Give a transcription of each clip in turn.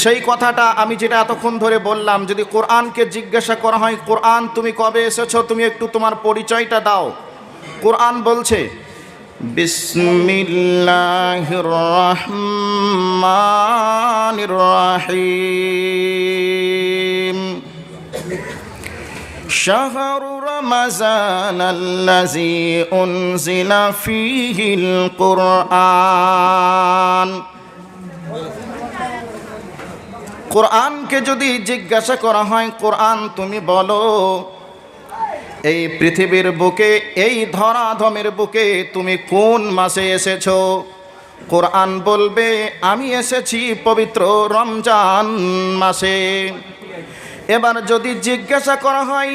সেই কথাটা আমি যেটা এতক্ষণ ধরে বললাম যদি কোরআনকে জিজ্ঞাসা করা হয় কোরআন তুমি কবে এসেছো তুমি একটু তোমার পরিচয়টা দাও কোরআন বলছে বিসমিল্লাহির রহমানির রহিম شهر رمضان الذي أنزل فيه القرآن কোরআনকে যদি জিজ্ঞাসা করা হয়, কোরআন তুমি বলো, এই পৃথিবীর বুকে, এই ধরাধমের বুকে তুমি কোন মাসে এসেছ? কোরআন বলবে, আমি এসেছি পবিত্র রমজান মাসে। এবার যদি জিজ্ঞাসা করা হয়,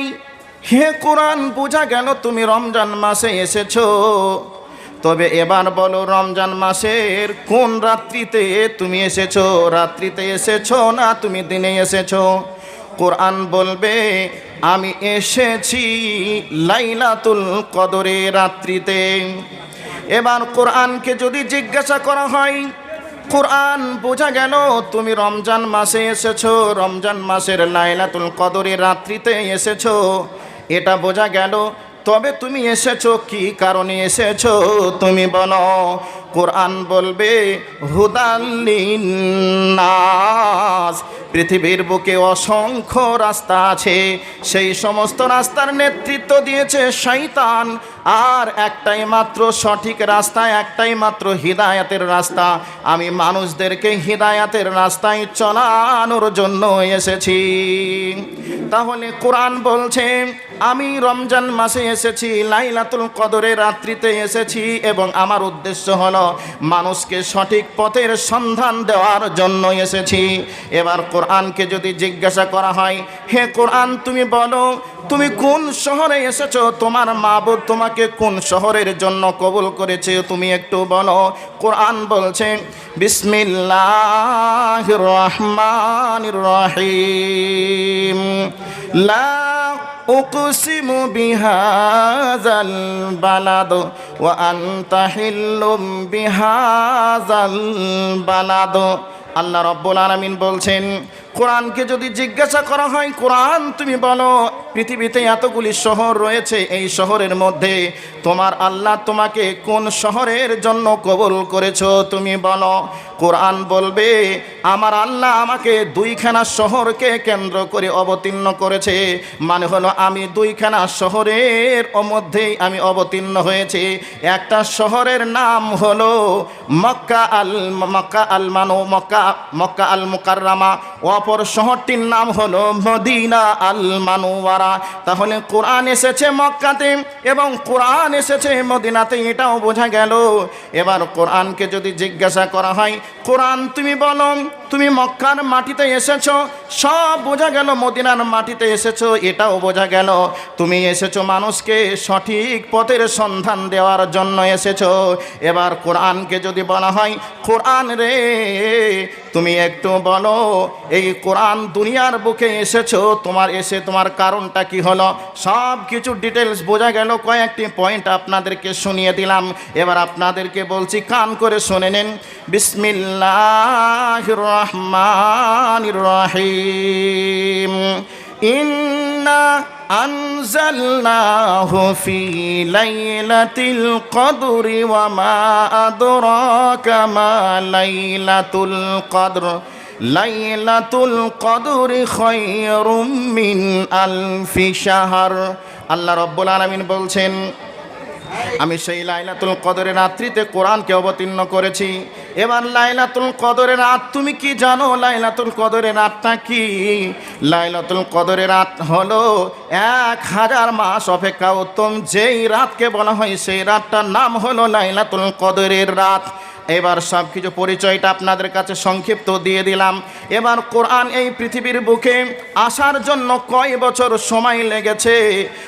হে কোরআন, বোঝা গেল তুমি রমজান মাসে এসেছ। তবে এবার বলো, রমজান মাসের কোন রাত্রিতে তুমি এসেছ? রাত্রিতে এসেছ না তুমি দিনে এসেছ? কোরআন বলবে, আমি এসেছি লাইলাতুল কদরে রাত্রিতে। এবার কোরআনকে যদি জিজ্ঞাসা করা হয়, কোরআন বোঝা গেল তুমি রমজান মাসে এসেছ, রমজান মাসের লাইলাতুল কদরে রাত্রিতে এসেছ। এটা বোঝা গেল তবে তুমি এসেছ, কি কারণে এসেছ তুমি বলো। কোরআন বলবে হুদাল্লিনাস পৃথিবীর বুকে অসংখ্য রাস্তা আছে, সেই সমস্ত রাস্তার নেতৃত্ব দিয়েছে শৈতান আর একটাই মাত্র সঠিক রাস্তা, একটাই মাত্র হিদায়াতের রাস্তা। আমি মানুষদেরকে হিদায়াতের রাস্তায় চলানোর জন্য এসেছি। তাহলে কোরআন বলছে আমি রমজান মাসে এসেছি, লাইলাতুল কদরে রাত্রিতে এসেছি এবং আমার উদ্দেশ্য হলো মানুষকে সঠিক পথের সন্ধান দেওয়ার জন্য এসেছি। এবার কোরআনকে যদি জিজ্ঞাসা করা হয়, হে কোরআন, তুমি বলো, তুমি কোন শহরে এসেছ? তোমার মাবুদ তোমাকে কোন শহরের জন্য কবুল করেছে? তুমি একটু বলো। কোরআন বলছে বিসমিল্লাহ রহমান রহিম। লা أقسم بهذا البلد وأنت حل بهذا البلد আল্লাহ রব্বুল আলমিন বলছেন কোরআনকে যদি জিজ্ঞাসা করা হয়, কোরআন তুমি বলো, পৃথিবীতে এতগুলি শহর রয়েছে, এই শহরের মধ্যে তোমার আল্লাহ তোমাকে কোন শহরের জন্য কবল করেছ? তুমি বলো, কোরআন বলবে, আমার আল্লাহ আমাকে দুইখানা শহরকে কেন্দ্র করে অবতীর্ণ করেছে। মানে হলো, আমি দুইখানা শহরের মধ্যেই আমি অবতীর্ণ হয়েছি। একটা শহরের নাম হলো মক্কা আল মক্কা আল মানো মক্কা মক্কা আল মুকাররামা অপর শহরটির নাম হলো মদিনা আল মানুয়ারা তাহলে কোরআন এসেছে মক্কাতে এবং কোরআন এসেছে মদিনাতে, এটাও বোঝা গেল। এবার কোরআনকে যদি জিজ্ঞাসা করা হয়, কোরআন তুমি বলো, তুমি মক্কার মাটিতে এসেছ? সব বোঝা গেল, মদিনার মাটিতে এসেছ, এটাও বোঝা গেল। তুমি এসেছ মানুষকে সঠিক পথের সন্ধান দেওয়ার জন্য এসেছ। এবার কোরআনকে যদি বলা হয়, কোরআন রে তুমি একটু বলো, এই কোরআন দুনিয়ার বুকে এসেছ, তোমার এসে তোমার কারণটা কি হলো? সব কিছু ডিটেলস বোঝা গেল, কয়েকটি পয়েন্ট আপনাদেরকে শুনিয়ে দিলাম। এবার আপনাদেরকে বলছি, কান করে শুনে নেন। বিসমিল্লাহ রহমান রহিম। ইন্না أنزلناه في ليلة القدر وما أدراك ما ليلة القدر ليلة القدر خير من ألف شهر আল্লাহ রব্বুল আলমিন বলছেন আমি সেই লাইলাতুল কদরের রাত্রিতে কোরআনকে অবতীর্ণ করেছি। এবার লাইলাতুল কদরের রাত, তুমি কি জানো লাইলাতুল কদরের রাতটা কি? লাইলাতুল কদরের রাত হলো এক হাজার মাস অপেক্ষা। উত্তম যেই রাতকে বলা হয় সেই রাতটার নাম হলো লাইলাতুল কদরের রাত। এবার সব কিছু পরিচয়টা আপনাদের কাছে সংক্ষিপ্ত দিয়ে দিলাম। এবার কোরআন এই পৃথিবীর বুকে আসার জন্য কয় বছর সময় লেগেছে?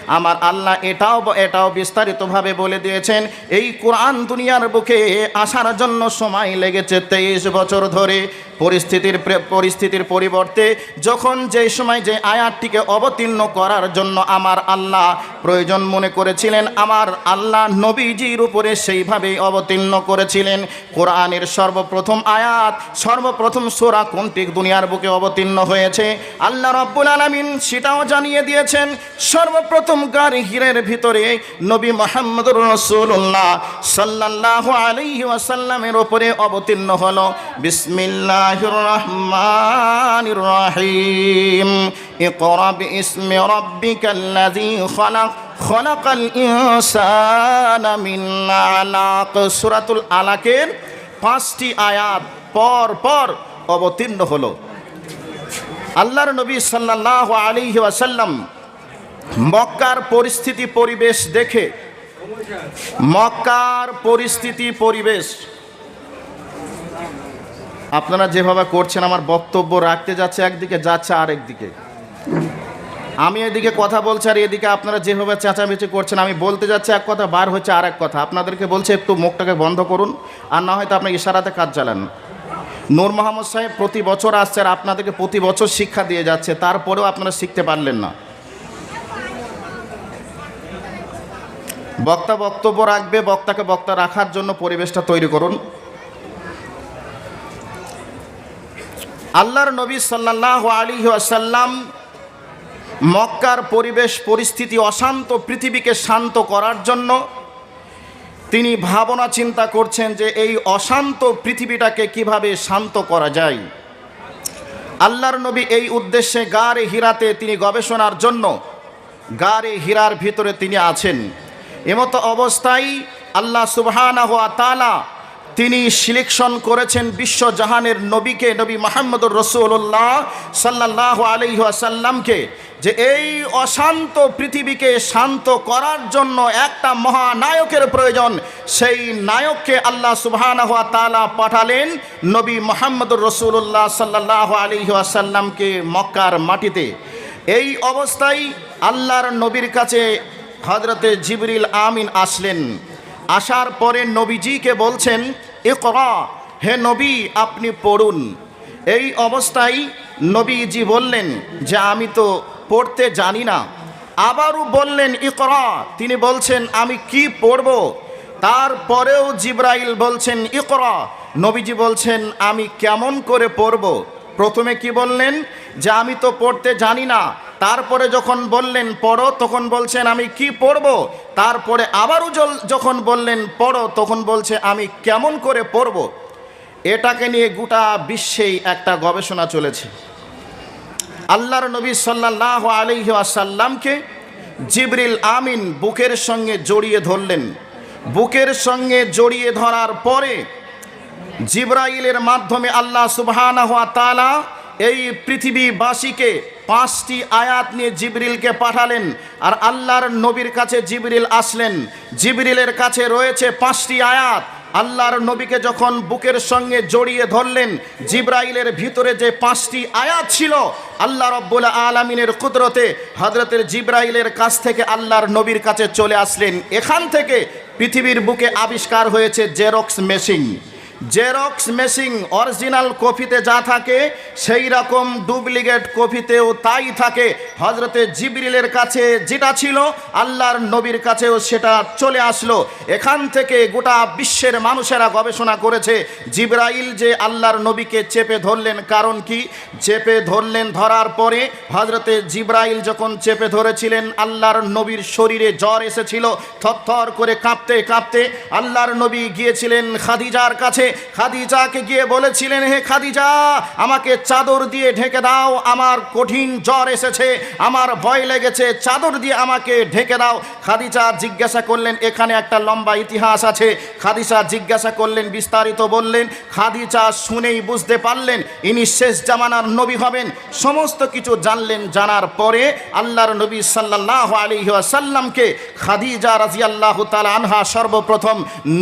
আমার আল্লাহ এটাও এটাও বিস্তারিতভাবে বলে দিয়েছেন, এই কোরআন দুনিয়ার বুকে আসার জন্য সময় লেগেছে তেইশ বছর ধরে। পরিস্থিতির পরিস্থিতির পরিবর্তে যখন যে সময় যে আয়াতটিকে অবতীর্ণ করার জন্য আমার আল্লাহ প্রয়োজন মনে করেছিলেন, আমার আল্লাহ নবীজির উপরে সেইভাবেই অবতীর্ণ করেছিলেন। কোরআনের সর্বপ্রথম আয়াত, সর্বপ্রথম সোরা কোনটি দুনিয়ার বুকে অবতীর্ণ হয়েছে? আল্লাহ রব্বুল আলমিন সেটাও জানিয়ে দিয়েছেন, সর্বপ্রথম গার হীরের ভিতরে নবী মোহাম্মদুর রসুল্লাহ সাল্লাহ আলাইহি ওয়াসাল্লামের ওপরে অবতীর্ণ হলো। বিসমিল্লাহির রহমানির রহিম ইকরা বিইসমি রাব্বিকাল্লাযী খলাক খলাকাল ইনসানা মিন আলাক সূরাতুল আলাকের পাঁচটি আয়াত পর পর অবতীর্ণ হলো। আল্লাহর নবী সাল্লাল্লাহু আলাইহি ওয়াসাল্লাম মক্কার পরিস্থিতি পরিবেশ দেখে, মক্কার পরিস্থিতি পরিবেশ আপনারা যেভাবে করছেন, আমার বক্তব্য রাখতে যাচ্ছে, একদিকে যাচ্ছে আরেক দিকে আমি এদিকে কথা বলছি আর এদিকে আপনারা যেভাবে চেঁচামেচি করছেন, আমি বলতে যাচ্ছি এক কথা, বার হচ্ছে আর এক কথা। আপনাদেরকে বলছে, একটু মুখটাকে বন্ধ করুন, আর না হয়তো আপনি ইশারাতে কাজ চালান। নূর মোহাম্মদ সাহেব প্রতি বছর আসছে আর আপনাদেরকে প্রতি বছর শিক্ষা দিয়ে যাচ্ছে, তারপরেও আপনারা শিখতে পারলেন না। বক্তা বক্তব্য রাখবে, বক্তাকে বক্তা রাখার জন্য পরিবেশটা তৈরি করুন। আল্লাহর নবী সাল্লাহ আলী আসাল্লাম মক্কার পরিবেশ, পরিস্থিতি অশান্ত, পৃথিবীকে শান্ত করার জন্য তিনি ভাবনা চিন্তা করছেন যে এই অশান্ত পৃথিবীটাকে কীভাবে শান্ত করা যায়। আল্লাহর নবী এই উদ্দেশ্যে গারে হীরাতে তিনি গবেষণার জন্য গারে হীরার ভিতরে তিনি আছেন। এমতো অবস্থায় আল্লাহ সুবহানাহু তাআলা তিনি সিলেকশন করেছেন বিশ্বজাহানের নবীকে, নবী মোহাম্মদুর রসুল্লাহ সাল্লাহ আলহাসাল্লামকে যে এই অশান্ত পৃথিবীকে শান্ত করার জন্য একটা মহানায়কের প্রয়োজন। সেই নায়ককে আল্লাহ সুবহানাহু ওয়া তাআলা পাঠালেন নবী মোহাম্মদুর রসুল্লাহ সাল্লাহ আলহাসাল্লামকে মক্কার মাটিতে। এই অবস্থায় আল্লাহর নবীর কাছে হজরতে জিবরিল আমিন আসলেন। আসার পরে নবীজিকে বলছেন এ করা হে নবী, আপনি পড়ুন। এই অবস্থায় নবীজি বললেন যে, আমি তো পড়তে জানি না। আবারও বললেন, ইকরা। তিনি বলছেন, আমি কি পড়ব? তারপরেও জিব্রাইল বলছেন, ইকরা। নবীজি বলছেন, আমি কেমন করে পড়ব? প্রথমে কি বললেন যে, আমি তো পড়তে জানি না। তারপরে যখন বললেন, পড়ো, তখন বলছেন, আমি কি পড়ব? তারপরে আবারও যখন বললেন, পড়ো, তখন বলছে, আমি কেমন করে পড়ব? এটাকে নিয়ে গোটা বিশ্বেই একটা গবেষণা চলেছে। আল্লাহর নবী সাল্লাহ আলহি আসাল্লামকে জিবরিল আমিন বুকের সঙ্গে জড়িয়ে ধরলেন। বুকের সঙ্গে জড়িয়ে ধরার পরে জিব্রাইলের মাধ্যমে আল্লাহ সুবহানাহু ওয়া তাআলা এই পৃথিবীবাসীকে পাঁচটি আয়াত নিয়ে জিবরিলকে পাঠালেন আর আল্লাহর নবীর কাছে জিবরিল আসলেন। জিবরিলের কাছে রয়েছে পাঁচটি আয়াত। আল্লাহর নবীকে যখন বুকের সঙ্গে জড়িয়ে ধরলেন, জিব্রাইলের ভিতরে যে পাঁচটি আয়াত ছিল, আল্লাহ রব্বুল আলমিনের কুদরতে হজরতের জিব্রাইলের কাছ থেকে আল্লাহর নবীর কাছে চলে আসলেন। এখান থেকে পৃথিবীর বুকে আবিষ্কার হয়েছে xerox machine. Xerox machine original কপিতে যা থাকে, সেই রকম ডুপ্লিকেট কপিতেও তাই থাকে। হজরতে জিবরিলের কাছে যেটা ছিল, আল্লাহর নবীর কাছেও সেটা চলে আসলো। এখান থেকে গোটা বিশ্বের মানুষেরা গবেষণা করেছে, জিব্রাইল যে আল্লাহর নবীকে চেপে ধরলেন, কারণ কি? চেপে ধরলেন ধরার পরে হজরতে জিব্রাইল যখন চেপে ধরেছিলেন, আল্লাহর নবীর শরীরে জ্বর এসেছিল, থরথর করে কাঁপতে কাঁপতে আল্লাহর নবী গিয়েছিলেন খাদিজার কাছে খাদিজাকে গিয়ে বলেছিলেন, হে খাদিজা, আমাকে চাদর দিয়ে ঢেকে দাও, আমার কঠিন জ্বর এসেছে, আমার ভয় লেগেছে, চাদর দিয়ে আমাকে ঢেকে দাও। খাদিজা জিজ্ঞাসা করলেন, এখানে একটা লম্বা ইতিহাস আছে। খাদিজা জিজ্ঞাসা করলেন, বিস্তারিত বললেন, খাদিজা শুনেই বুঝতে পারলেন, ইনি শেষ জামানার নবী হবেন। সমস্ত কিছু জানলেন, জানার পরে আল্লাহর নবী সাল্লাহ আলী সাল্লামকে খাদিজা রাজিয়াল্লাহ তালা আনহা সর্বপ্রথম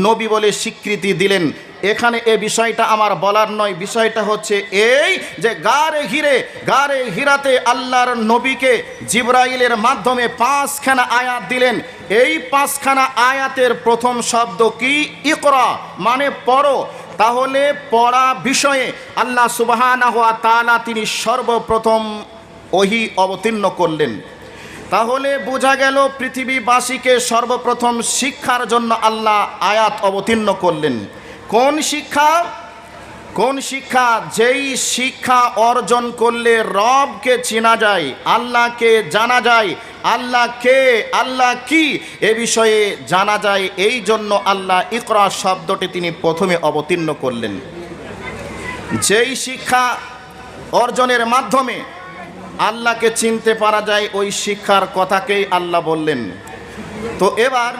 নবী বলে স্বীকৃতি দিলেন। এখানে এ বিষয়টা আমার বলার নয়, বিষয়টা হচ্ছে এই যে গারে হিরে গারে হিরাতে আল্লাহর নবীকে জিব্রাইলের মাধ্যমে পাঁচখানা আয়াত দিলেন। এই পাঁচখানা আয়াতের প্রথম শব্দ কি? ইকরা মানে পড়ো। তাহলে পড়া বিষয়ে আল্লাহ সুবাহানা হওয়া তালা তিনি সর্বপ্রথম ওহি অবতীর্ণ করলেন। তাহলে বোঝা গেল পৃথিবীবাসীকে সর্বপ্রথম শিক্ষার জন্য আল্লাহ আয়াত অবতীর্ণ করলেন। কোন শিক্ষা? কোন শিক্ষা? যেই শিক্ষা অর্জন করলে রবকে চেনা যায়, আল্লাহকে জানা যায়, আল্লাহ কে, আল্লাহ কি এ বিষয়ে জানা যায়, এই জন্য আল্লাহ ইকরা শব্দটি তিনি প্রথমে অবতীর্ণ করলেন। যেই শিক্ষা অর্জনের মাধ্যমে আল্লাহকে চিনতে পারা যায়, ওই শিক্ষার কথাকেই আল্লাহ বললেন। তো এবার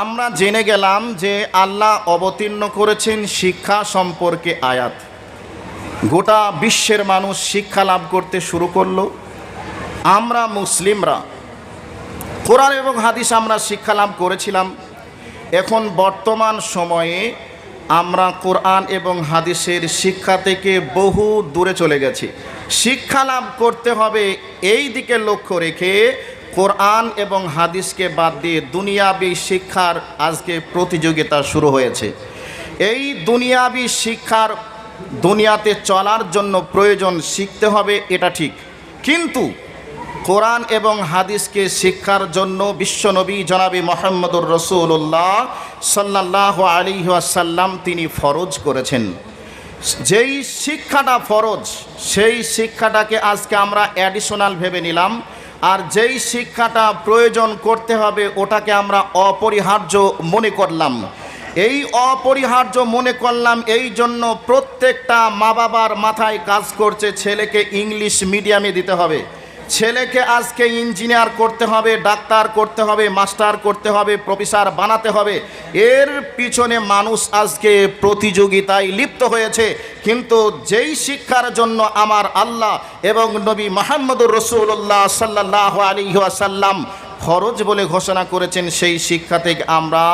আমরা জেনে গেলাম যে আল্লাহ অবতীর্ণ করেছেন শিক্ষা সম্পর্কে আয়াত। গোটা বিশ্বের মানুষ শিক্ষা লাভ করতে শুরু করল। আমরা মুসলিমরা, কোরআন এবং হাদিস আমরা শিক্ষা লাভ করেছিলাম। এখন বর্তমান সময়ে আমরা কোরআন এবং হাদিসের শিক্ষা থেকে বহু দূরে চলে গেছি। শিক্ষা লাভ করতে হবে এই দিকে লক্ষ্য রেখে কোরআন এবং হাদিসকে বাদ দিয়ে দুনিয়াবি শিক্ষার আজকে প্রতিযোগিতা শুরু হয়েছে। এই দুনিয়াবি শিক্ষার দুনিয়াতে চলার জন্য প্রয়োজন শিখতে হবে, এটা ঠিক। কিন্তু কোরআন এবং হাদিসকে শিক্ষার জন্য বিশ্বনবী জনাবি মোহাম্মদুর রসুল্লাহ সাল্লাহ আলী আসাল্লাম তিনি ফরজ করেছেন। যেই শিক্ষাটা ফরজ, সেই শিক্ষাটাকে আজকে আমরা অ্যাডিশনাল ভেবে নিলাম। আর যেই শিক্ষাটা প্রয়োজন করতে হবে, ওটাকে আমরা অপরিহার্য মনে করলাম। এই অপরিহার্য মনে করলাম এই জন্য প্রত্যেকটা মা বাবার মাথায় কাজ করছে, ছেলেকে ইংলিশ মিডিয়ামে দিতে হবে। ছেলেকে আজকে ইঞ্জিনিয়ার করতে হবে, ডাক্তার করতে হবে, মাস্টার করতে হবে, প্রফেসর বানাতে হবে। এর পিছনে মানুষ আজকে প্রতিযোগিতায় লিপ্ত হয়েছে। কিন্তু যেই শিক্ষার জন্য আমার আল্লাহ এবং নবী মাহমুদুর রসুল্লাহ সাল্লাহ আলী আসাল্লাম ফরজ বলে ঘোষণা করেছেন, সেই শিক্ষা থেকে আমরা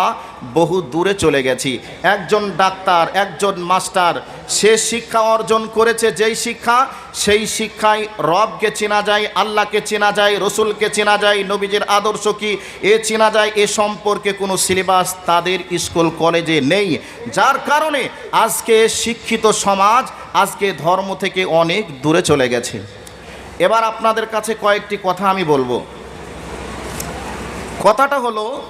বহু দূরে চলে গেছি। একজন ডাক্তার, একজন মাস্টার, সে শিক্ষা অর্জন করেছে, যেই শিক্ষা, সেই শিক্ষায় রবকে চেনা যায়, আল্লাহকে চেনা যায়, রসুলকে চেনা যায়, নবীজের আদর্শ কি, এ চেনা যায়, এ সম্পর্কে কোনো সিলেবাস তাদের স্কুল, কলেজে নেই। যার কারণে আজকে শিক্ষিত সমাজ, আজকে ধর্ম থেকে অনেক দূরে চলে গেছে। এবার আপনাদের কাছে কয়েকটি কথা আমি বলব। কথাটা হলো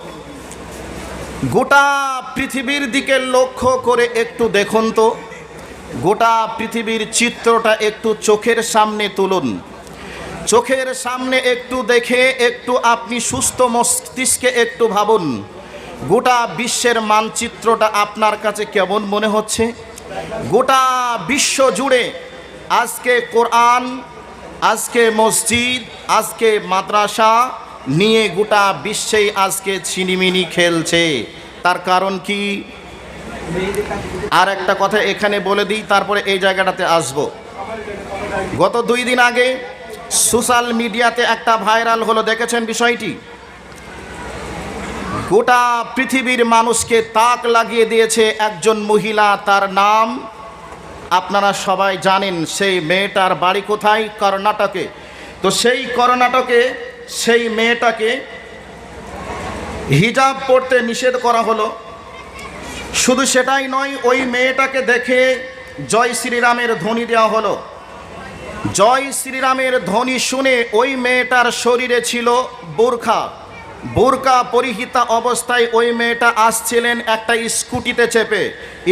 গোটা পৃথিবীর দিকে লক্ষ্য করে একটু দেখুন তো। গোটা পৃথিবীর চিত্রটা একটু চোখের সামনে তুলুন। চোখের সামনে একটু দেখে একটু আপনি সুস্থ মস্তিষ্কে একটু ভাবুন। গোটা বিশ্বের মানচিত্রটা আপনার কাছে কেমন মনে হচ্ছে? গোটা বিশ্ব জুড়ে আজকে কোরআন, আজকে মসজিদ, আজকে মাদ্রাসা নিয়ে গোটা বিশ্বেই আজকে ছিনিমিনি খেলছে। তার কারণ কি? আর একটা কথা এখানে বলে দিই, তারপরে এই জায়গাটাতে আসব। গত দুই দিন আগে সোশ্যাল মিডিয়াতে একটা ভাইরাল হলো, দেখেছেন বিষয়টি? গোটা পৃথিবীর মানুষকে তাক লাগিয়ে দিয়েছে একজন মহিলা, তার নাম আপনারা সবাই জানেন, সেই মেয়েটার বাড়ি কোথায়? কর্ণাটকে। তো সেই কর্ণাটকে সেই মেয়েটাকে হিজাব পড়তে নিষেধ করা হলো। শুধু সেটাই নয়, ওই মেয়েটাকে দেখে জয় শ্রীরামের ধ্বনি দেওয়া হলো। জয় শ্রীরামের ধ্বনি শুনে ওই মেয়েটার শরীরে ছিল বোরখা। বোরকা পরিহিতা অবস্থায় ওই মেয়েটা আসছিলেন একটা স্কুটিতে চেপে।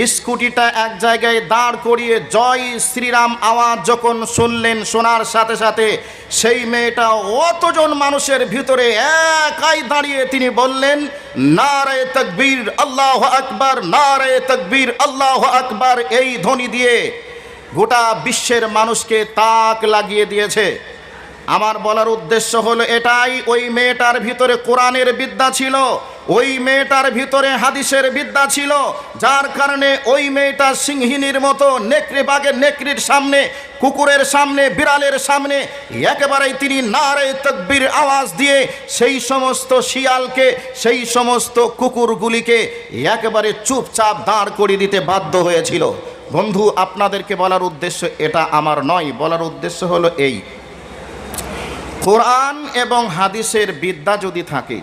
স্কুটিটা এক জায়গায় দাঁড় করিয়ে জয় শ্রীরাম আওয়াজ যখন শুনলেন শোনার সাথে সাথে, সেই মেয়েটা অতজন মানুষের ভিতরে একাই দাঁড়িয়ে তিনি বললেন, নারে তকবীর, আল্লাহ আকবার, নারে তকবীর, আল্লাহ আকবার। এই ধ্বনি দিয়ে গোটা বিশ্বের মানুষকে তাক লাগিয়ে দিয়েছে। আমার বলার উদ্দেশ্য হলো এটাই, ওই মেয়েটার ভিতরে কোরআনের বিদ্যা ছিল, ওই মেয়েটার ভিতরে হাদিসের বিদ্যা ছিল, যার কারণে ওই মেয়েটা সিংহিনীর মতো নেকড়ে বাঘের নেকড়ির সামনে, কুকুরের সামনে, বিড়ালের সামনে, একেবারেই তিনি নারে তকবির আওয়াজ দিয়ে সেই সমস্ত শিয়ালকে, সেই সমস্ত কুকুরগুলিকে একেবারে চুপচাপ দাঁড় করিয়ে দিতে বাধ্য হয়েছিল। বন্ধু, আপনাদেরকে বলার উদ্দেশ্য এটা আমার নয়। বলার উদ্দেশ্য হলো এই কোরআন এবং হাদিসের বিদ্যা যদি থাকে,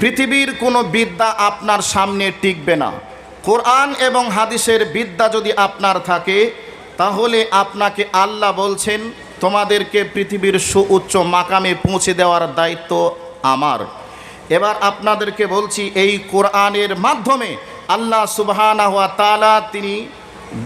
পৃথিবীর কোনো বিদ্যা আপনার সামনে টিকবে না। কোরআন এবং হাদিসের বিদ্যা যদি আপনার থাকে, তাহলে আপনাকে আল্লাহ বলছেন, তোমাদেরকে পৃথিবীর সুউচ্চ মাকামে পৌঁছে দেওয়ার দায়িত্ব আমার। এবার আপনাদেরকে বলছি, এই কোরআনের মাধ্যমে আল্লাহ সুবহানা হওয়া তালা তিনি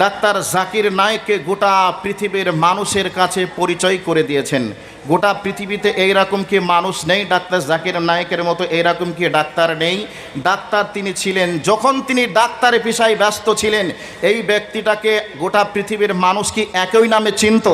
ডাক্তার জাকির নায়েককে গোটা পৃথিবীর মানুষের কাছে পরিচয় করে দিয়েছেন। গোটা পৃথিবীতে এইরকম কি মানুষ নেই? ডাক্তার জাকির নায়কের মতো এইরকম কি ডাক্তার নেই? ডাক্তার তিনি ছিলেন, যখন তিনি ডাক্তারে পেশায় ব্যস্ত ছিলেন, এই ব্যক্তিটাকে গোটা পৃথিবীর মানুষ কি একই নামে চিনত?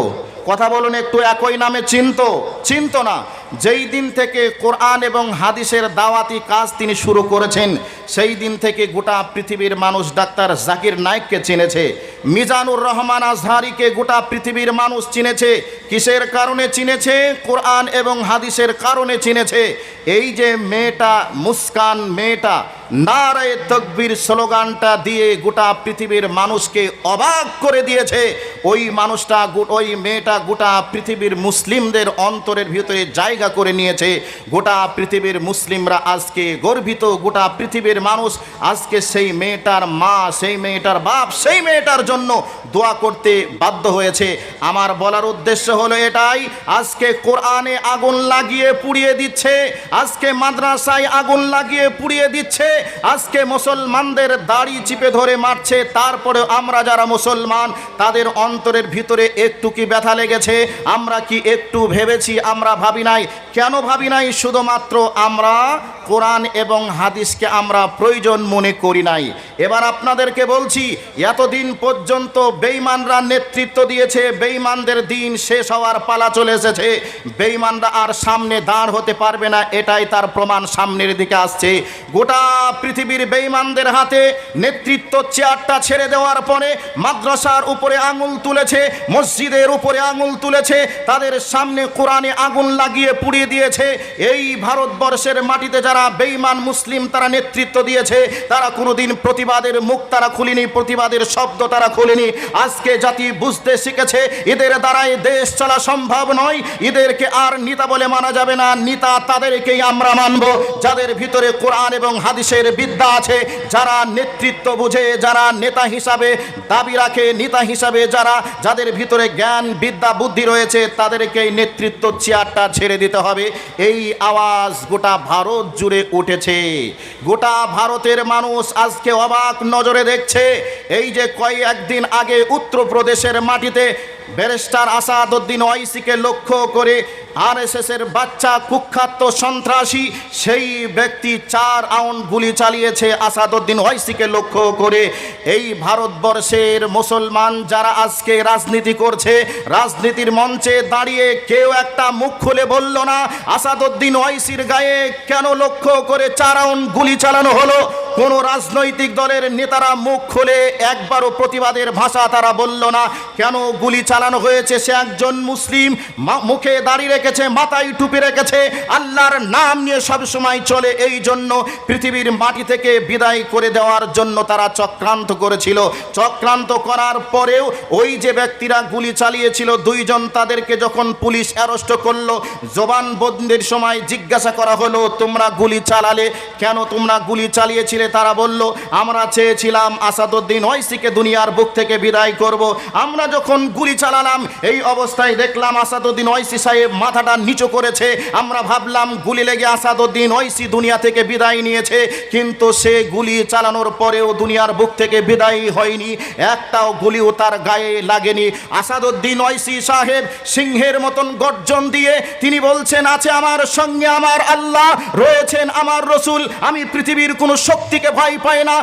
কথা বলুন একটু একই নামে, চিনত চিনত না। যেই দিন থেকে কোরআন এবং হাদিসের দাওয়াতি কাজ তিনি শুরু করেছেন, সেই দিন থেকে গোটা পৃথিবীর মানুষ ডাক্তার জাকির নায়েককে চিনেছে। মিজানুর রহমান আজহারিকে গোটা পৃথিবীর মানুষ চিনেছে। কিসের কারণে চিনেছে? কোরআন এবং হাদিসের কারণে চিনেছে। এই যে মেয়েটা, মুস্কান মেয়েটা নারায় তকবীর স্লোগানটা দিয়ে গোটা পৃথিবীর মানুষকে অবাক করে দিয়েছে। ওই মানুষটা ওই মেয়েটা গোটা পৃথিবীর মুসলিমদের অন্তরের ভিতরে জায়গা করে নিয়েছে। গোটা পৃথিবীর মুসলিমরা আজকে গর্বিত, গোটা পৃথিবীর মানুষ আজকে সেই মেয়েটার মা, সেই মেয়েটার বাপ, সেই মেয়েটার জন্য দোয়া করতে বাধ্য হয়েছে। আমার বলার উদ্দেশ্য হলো এটাই, আজকে কোরআনে আগুন লাগিয়ে পুড়িয়ে দিচ্ছে, আজকে মাদ্রাসায় আগুন লাগিয়ে পুড়িয়ে দিচ্ছে আজকে মুসলমানদের দাড়ি চিপে ধরে মারছে তারপরে আমরা যারা মুসলমান, তাদের অন্তরের ভিতরে একটু কি ব্যথা লেগেছে? আমরা কি একটু ভেবেছি, আমরা ভাবি নাই। কেন ভাবি নাই? শুধুমাত্র আমরা কোরআন এবং হাদিসকে আমরা প্রয়োজন মনে করি নাই। এবার আপনাদেরকে বলছি, এতদিন পর্যন্ত বেইমানরা নেতৃত্ব দিয়েছে বেইমানদের দিন শেষ হওয়ার পালা চলে এসেছে। বেইমানরা আর সামনে দাঁড় হতে পারবে না, এটাই তার প্রমাণ সামনের দিকে আসছে। গোটা পৃথিবীর বেইমানদের হাতে নেতৃত্ব চেয়ারটা ছেড়ে দেওয়ার পরে মাদ্রাসার উপরে আঙুল তুলেছে, মসজিদের উপরে আঙুল তুলেছে, তাদের সামনে কোরআনে আগুন লাগিয়ে পুড়িয়ে দিয়েছে। এই ভারতবর্ষের মাটিতে যারা বেইমান মুসলিম তারা নেতৃত্ব দিয়েছে, তারা কোনোদিন প্রতিবাদের মুখ তারা খুলিনি, প্রতিবাদের শব্দ তারা খুলিনি। আজকে জাতি বুঝতে শিখেছে, এদের দ্বারাই দেশ চলা সম্ভব নয়, এদেরকে আর নিতা বলে মানা যাবে না, নিতা তাদেরকেই আমরা মানব। যাদের ভিতরে কোরআন এবং হাদিসের বিদ্যা আছে, যারা নেতৃত্ব বুঝে, যারা নেতা হিসাবে দাবি রাখে, নেতা হিসাবে যারা, যাদের ভিতরে জ্ঞান, বিদ্যা, বুদ্ধি রয়েছে, তাদেরকে এই নেতৃত্ব চেয়ারটা ছেড়ে দিতে হবে। এই আওয়াজ গোটা ভারত জুড়ে উঠেছে। গোটা ভারতের মানুষ আজকে অবাক নজরে দেখছে, এই যে কয়েকদিন আগে উত্তরপ্রদেশের মাটিতে ব্যারিস্টার আসাদুদ্দিন ওয়াইসিকে লক্ষ্য করে আরএসএস এর বাচ্চা কুখ্যাত সন্ত্রাসী সেই ব্যক্তি চার আউন্ড গুলি চালিয়েছে আসাদুদ্দিন ওয়াইসিকে লক্ষ্য করে। এই ভারতবর্ষের মুসলমান যারা আজকে রাজনীতি করছে, রাজনীতির মঞ্চে দাঁড়িয়ে কেউ একটা মুখ খুলে বলল না আসাদুদ্দিন ওয়াইসির গায়ে কেন লক্ষ্য করে চার রাউন্ড গুলি চালানো হলো? কোন রাজনৈতিক দলের নেতারা মুখ খুলে একবারও প্রতিবাদের ভাষা তারা বলল না, কেন গুলি চালানো হয়েছে, সে একজন মুসলিম মুখে দাঁড়িয়ে রেখেছে, মাথায় টুপি রেখেছে, আল্লাহর নাম নিয়ে সব সময় চলে। এই জন্য পৃথিবীর মাটি থেকে বিদায় করে দেওয়ার জন্য তারা চক্রান্ত করেছিল। চক্রান্ত করার পরেও ওই যে ব্যক্তিরা গুলি চালিয়েছিল, দুইজন তাদেরকে যখন পুলিশ অ্যারেস্ট করল জবান জবানবন্দির সময় জিজ্ঞাসা করা হলো, তোমরা গুলি চালালে কেন তোমরা গুলি চালিয়েছিলে? তারা বলল, আমরা চেয়েছিলাম আসাদুদ্দিন ওয়াইসিকে দুনিয়ার বুক থেকে বিদায় করব। আমরা যখন গুলি চালালাম এই অবস্থায় দেখলাম আসাদুদ্দিন ওয়াইসি সাহেব মাথাটা নিচু করেছে। আমরা ভাবলাম গুলি লেগে আসাদুদ্দিন ওয়াইসি দুনিয়া থেকে বিদায় নিয়েছে। কিন্তু সে গুলি চালানোর পরেও দুনিয়ার বুক থেকে বিদায় হয়নি। একটাও গুলিও তার গায়ে লাগেনি। আসাদুদ্দিন ওয়াইসি সাহেব সিংহের মতন গর্জন দিয়ে তিনি বলছেন, আছে আমার সঙ্গে আমার আল্লাহ, রয়েছেন আমার রসুল। আমি পৃথিবীর কোনো শক্তিকে ভয় পাই না।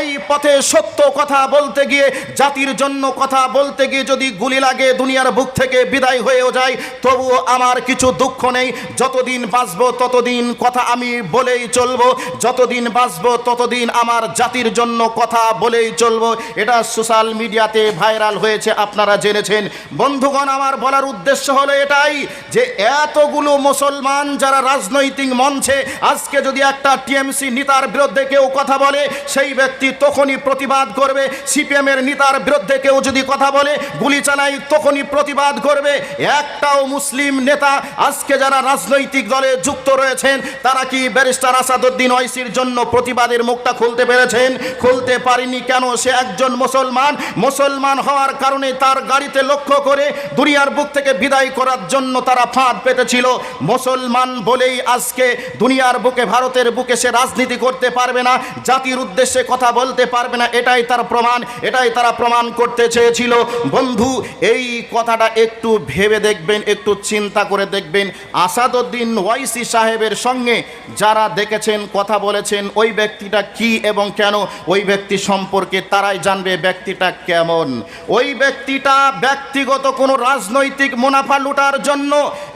এই পথে সত্য কথা বলতে গিয়ে, জাতির জন্য কথা বলতে গিয়ে যদি গুলি লাগে দুনিয়ার বুক থেকে বিদায় হয়েও যায়, তবুও আমার কিছু দুঃখ নেই। যতদিন বাঁচবো ততদিন কথা আমি বলেই চলবো। যতদিন বাঁচবো ততদিন আমার জাতির জন্য কথা বলেই চলবো। এটা সোশ্যাল মিডিয়াতে ভাইরাল হয়েছে, আপনারা জেনেছেন। বন্ধুগণ, আমার বলার উদ্দেশ্য হলো এটাই যে এতগুলো মুসলমান যারা রাজনৈতিক মঞ্চে আজকে যদি একটা টিএমসি নেতার বিরুদ্ধে কেউ কথা বলে, সেই ব্যক্তি তখনই প্রতিবাদ করবে। সিপিএমের নেতার বিরুদ্ধে কেউ যদি কথা বলে, গুলি চালাই তখনই প্রতিবাদ করবে। একটাও মুসলিম নেতা আজকে যারা রাজনৈতিক দলে যুক্ত রয়েছেন, তারা কি ব্যারিস্টার আসাদুদ্দিন ওয়াইসির জন্য প্রতিবাদের মুখটা খুলতে পেরেছেন? খুলতে পারেনি কেন? সে একজন মুসলমান। মুসলমান হওয়ার কারণে তার গাড়িতে লক্ষ্য করে দুনিয়ার বুক থেকে বিদায় করার জন্য তারা ফাঁদ পেতেছিল। মুসলমান বলেই আজকে দুনিয়ার বুকে, ভারতের বুকে সে রাজনীতি করতে পারবে না, জাতির উদ্দেশ্যে কথা বলতে পারবে না, এটাই তার প্রমাণ, এটাই তারা প্রমাণ করতে চেয়েছিল। বন্ধু এই কথাটা একটু ভেবে দেখবেন, একটু চিন্তা করে দেখবেন। আসাদুদ্দিন ওয়াইসি সাহেবের সঙ্গে যারা দেখেছেন, কথা বলেছেন, ওই ব্যক্তিটা কি এবং কেন, ওই ব্যক্তি সম্পর্কে তারাই জানবে ব্যক্তিটা কেমন। ওই ব্যক্তিটা ব্যক্তিগত কোনো রাজনৈতিক মুনাফা লুটার জন্য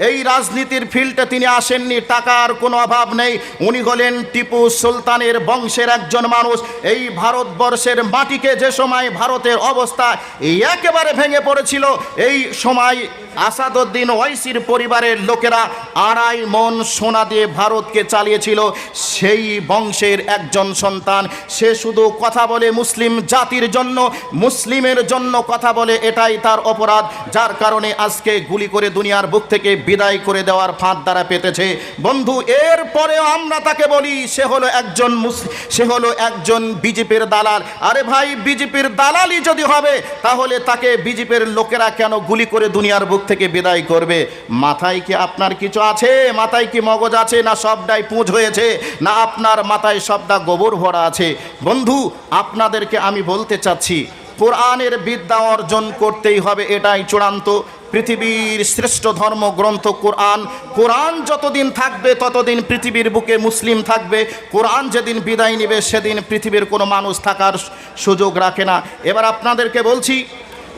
এই রাজনীতির ফিল্ডে তিনি আসেননি, টাকার কোনো অভাব নেই। উনি হলেন টিপু সুলতানের বংশের একজন মানুষ। এই ভারতবর্ষের মাটিকে যে সময় ভারতের অবস্থা একেবারে ভেঙে পড়েছিল এই সময় আসাদুদ্দিন ওয়াইসির পরিবারের লোকেরা আড়াই মন সোনা দিয়ে ভারতকে চালিয়েছিল। সেই বংশের একজন সন্তান, সে শুধু কথা বলে মুসলিম জাতির জন্য, মুসলিমের জন্য কথা বলে এটাই তার অপরাধ, যার কারণে আজকে গুলি করে দুনিয়ার বুক থেকে বিদায় করে দেওয়ার ফাঁদ দ্বারা পেতেছে। বন্ধু, এর এরপরেও আমরা তাকে বলি, সে হলো একজন সে হলো একজন বিজেপির দালাল। আরে ভাই, বিজেপির দালালই যদি হবে, তাহলে তাকে বিজেপির লোকেরা কেন গুলি করে দুনিয়ার বুক থেকে বিদায় করবে? মাথায় কি আপনার কিছু আছে? মাথায় কি মগজ আছে? না সবটাই পুঁজ হয়েছে? না আপনার মাথায় সবটা গোবর ভরা আছে? বন্ধু, আপনাদেরকে আমি বলতে চাচ্ছি, কোরআনের বিদ্যা অর্জন করতেই হবে এটাই চূড়ান্ত। পৃথিবীর শ্রেষ্ঠ ধর্মগ্রন্থ কোরআন। কোরআন যতদিন থাকবে, ততদিন পৃথিবীর বুকে মুসলিম থাকবে। কোরআন যেদিন বিদায় নেবে, সেদিন পৃথিবীর কোনো মানুষ থাকার সুযোগ রাখে না। এবার আপনাদেরকে বলছি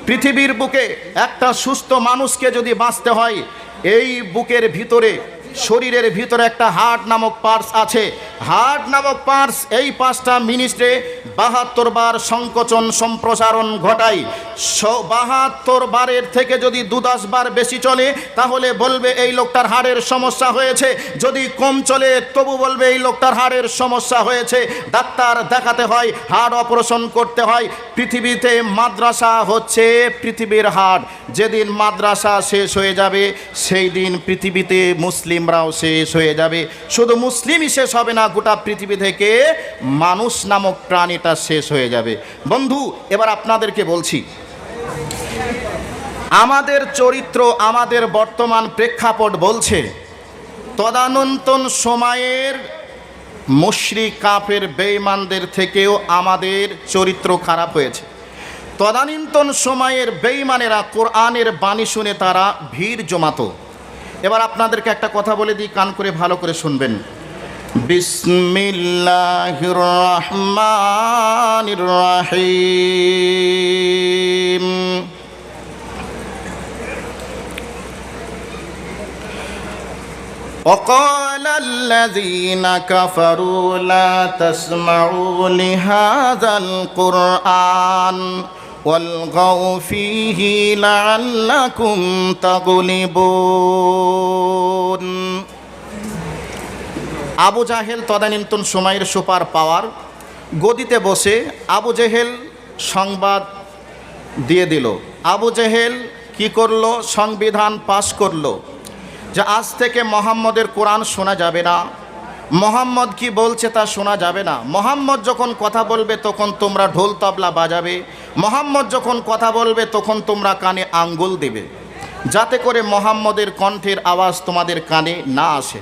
পৃথিবীর বুকে একটা সুস্থ মানুষকে যদি বাঁচতে হয় এই বুকের ভিতরে শরীরের ভিতরে একটা হার্ট নামক পার্স আছে। হার্ট নামক পার্স এই পাঁচটা মিনিটে বাহাত্তর বার সংকোচন সম্প্রসারণ ঘটায়। বাহাত্তর বারের থেকে যদি দু দশ বার বেশি চলে, তাহলে বলবে এই লোকটার হাড়ের সমস্যা হয়েছে। যদি কম চলে, তবু বলবে এই লোকটার হাড়ের সমস্যা হয়েছে। ডাক্তার দেখাতে হয়, হাড় অপারেশন করতে হয়। পৃথিবীতে মাদ্রাসা হচ্ছে পৃথিবীর হাড়। যেদিন মাদ্রাসা শেষ হয়ে যাবে, সেই দিন পৃথিবীতে মুসলিমরাও শেষ হয়ে যাবে। শুধু মুসলিমই শেষ হবে না, গোটা পৃথিবী থেকে মানুষ নামক প্রাণীটা শেষ হয়ে যাবে। বন্ধু, এবার আপনাদেরকে বলছি, আমাদের চরিত্র, আমাদের বর্তমান প্রেক্ষাপট বলছে, তদানন্তন সময়ের মুশরিক কাফের বেঈমানদের থেকেও আমাদের চরিত্র খারাপ হয়েছে। তদানীন্তন সময়ের বেঈমানেরা কোরআনের বাণী শুনে তারা ভিড় জমাতো। এবার আপনাদেরকে একটা কথা বলে দিই কান করে ভালো করে শুনবেন বিসমিল্লাহির রহমানির রহিম وقال الذين كفروا لا تسمعوا لهذا القرآن والغوا فيه لعلكم تغلبون আবু জাহেল তদানীন্তন সময়ের সুপার পাওয়ার গদিতে বসে আবু জেহেল সংবাদ দিয়ে দিল আবু জেহেল কি করলো সংবিধান পাশ করলো যে আজ থেকে মোহাম্মদের কোরআন শোনা যাবে না মোহাম্মদ কি বলছে তা শোনা যাবে না। মোহাম্মদ যখন কথা বলবে তখন তোমরা ঢোল তবলা বাজাবে। মোহাম্মদ যখন কথা বলবে তখন তোমরা কানে আঙ্গুল দেবে। যাতে করে মোহাম্মদের কণ্ঠের আওয়াজ তোমাদের কানে না আসে।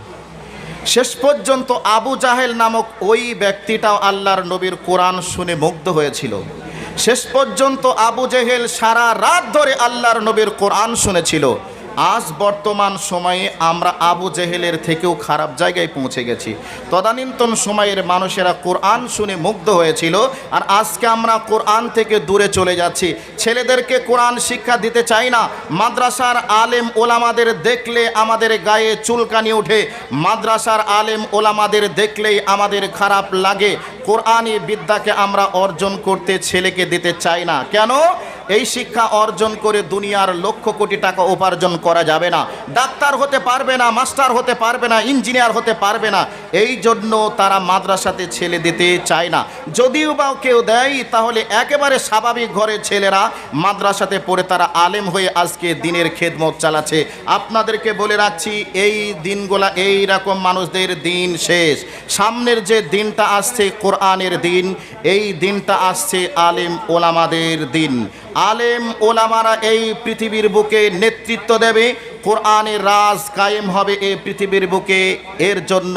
শেষ পর্যন্ত আবু জাহেল নামক ওই ব্যক্তিটাও আল্লাহর নবীর কোরআন শুনে মুগ্ধ হয়েছিল। শেষ পর্যন্ত আবু জেহেল সারা রাত ধরে আল্লাহর নবীর কোরআন শুনেছিল। আজ বর্তমান সময়ে আমরা আবু জেহেলের থেকেও খারাপ জায়গায় পৌঁছে গেছি। তদানীন্তন সময়ের মানুষেরা কোরআন শুনে মুগ্ধ হয়েছিল আর আজকে আমরা কোরআন থেকে দূরে চলে যাচ্ছি। ছেলেদেরকে কোরআন শিক্ষা দিতে চাই না। মাদ্রাসার আলেম ওলামাদের দেখলে আমাদের গায়ে চুলকানি ওঠে। মাদ্রাসার আলেম ওলামাদের দেখলেই আমাদের খারাপ লাগে। কোরআনী বিদ্যাকে আমরা অর্জন করতে ছেলেকে দিতে চাই না। কেন? এই শিক্ষা অর্জন করে দুনিয়ার লক্ষ কোটি টাকা উপার্জন করা যাবে না। ডাক্তার হতে পারবে না, মাস্টার হতে পারবে না, ইঞ্জিনিয়ার হতে পারবে না। এই জন্য তারা মাদ্রাসাতে ছেলে দিতে চায় না। যদিও বা কেউ দেয়, তাহলে একেবারে স্বাভাবিক ঘরের ছেলেরা মাদ্রাসাতে পড়ে তারা আলেম হয়ে আজকে দিনের খেদমত চালাচ্ছে। আপনাদেরকে বলে রাখছি, এই দিনগুলা এই রকম মানুষদের দিন শেষ। সামনের যে দিনটা আসছে, কোরআনের দিন, এই দিনটা আসছে আলেম ওলামাদের দিন। আলেম ওলামারা এই পৃথিবীর বুকে নেতৃত্ব দেবে। কোরআনের রাজ কায়েম হবে এ পৃথিবীর বুকে। এর জন্য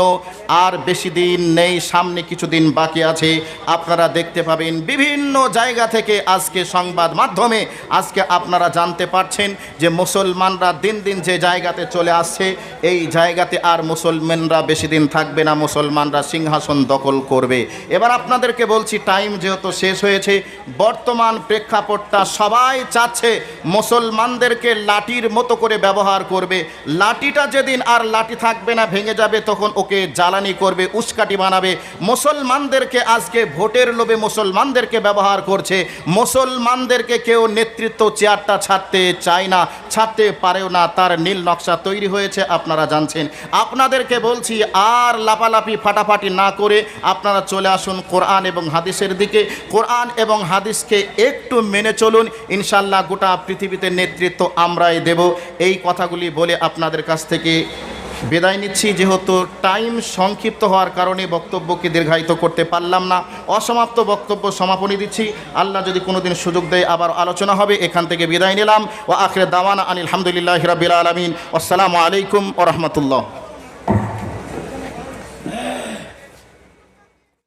আর বেশি দিন নেই, সামনে কিছুদিন বাকি আছে। আপনারা দেখতে পাবেন বিভিন্ন জায়গা থেকে আজকে সংবাদ মাধ্যমে আজকে আপনারা জানতে পারছেন যে মুসলমানরা দিন দিন যে জায়গাতে চলে আসছে, এই জায়গাতে আর মুসলমানরা বেশি দিন থাকবে না, মুসলমানরা সিংহাসন দখল করবে। এবার আপনাদেরকে বলছি, টাইম যেহেতু শেষ হয়েছে, বর্তমান প্রেক্ষাপটটা সবাই চাচ্ছে মুসলমানদেরকে লাঠির মতো করে ব্যবহার করবে। লাঠিটা যেদিন আর লাঠি থাকবে না, ভেঙে যাবে, তখন ওকে জ্বালানি করবে উস্কাটি বানাবে। মুসলমানদেরকে আজকে ভোটের লোভে মুসলমানদেরকে ব্যবহার করছে। মুসলমানদেরকে কেউ নেতৃত্ব চেয়ারটা ছাড়তে চায় না, ছাড়তে পারেও না। তার নীল নকশা তৈরি হয়েছে, আপনারা জানছেন। আপনাদেরকে বলছি, আর লাপালাপি ফাটাফাটি না করে আপনারা চলে আসুন কোরআন এবং হাদিসের দিকে। কোরআন এবং হাদিসকে একটু মেনে চলুন। ইনশাল্লাহ গোটা পৃথিবীতে নেতৃত্ব আমরাই দেব। এই কথাগুলি বলে আপনাদের কাছ থেকে বিদায় নিচ্ছি। যেহেতু টাইম সংক্ষিপ্ত হওয়ার কারণে বক্তব্যকে দীর্ঘায়িত করতে পারলাম না, অসমাপ্ত বক্তব্য সমাপনী দিচ্ছি। আল্লাহ যদি কোনোদিন সুযোগ দেয়, আবার আলোচনা হবে। এখান থেকে বিদায় নিলাম। ও আখরে দাওয়ানা আনিল হামদুলিল্লাহ হিরাবিল আলমিন। আসসালামু আলাইকুম ও রহমতুল্লাহ।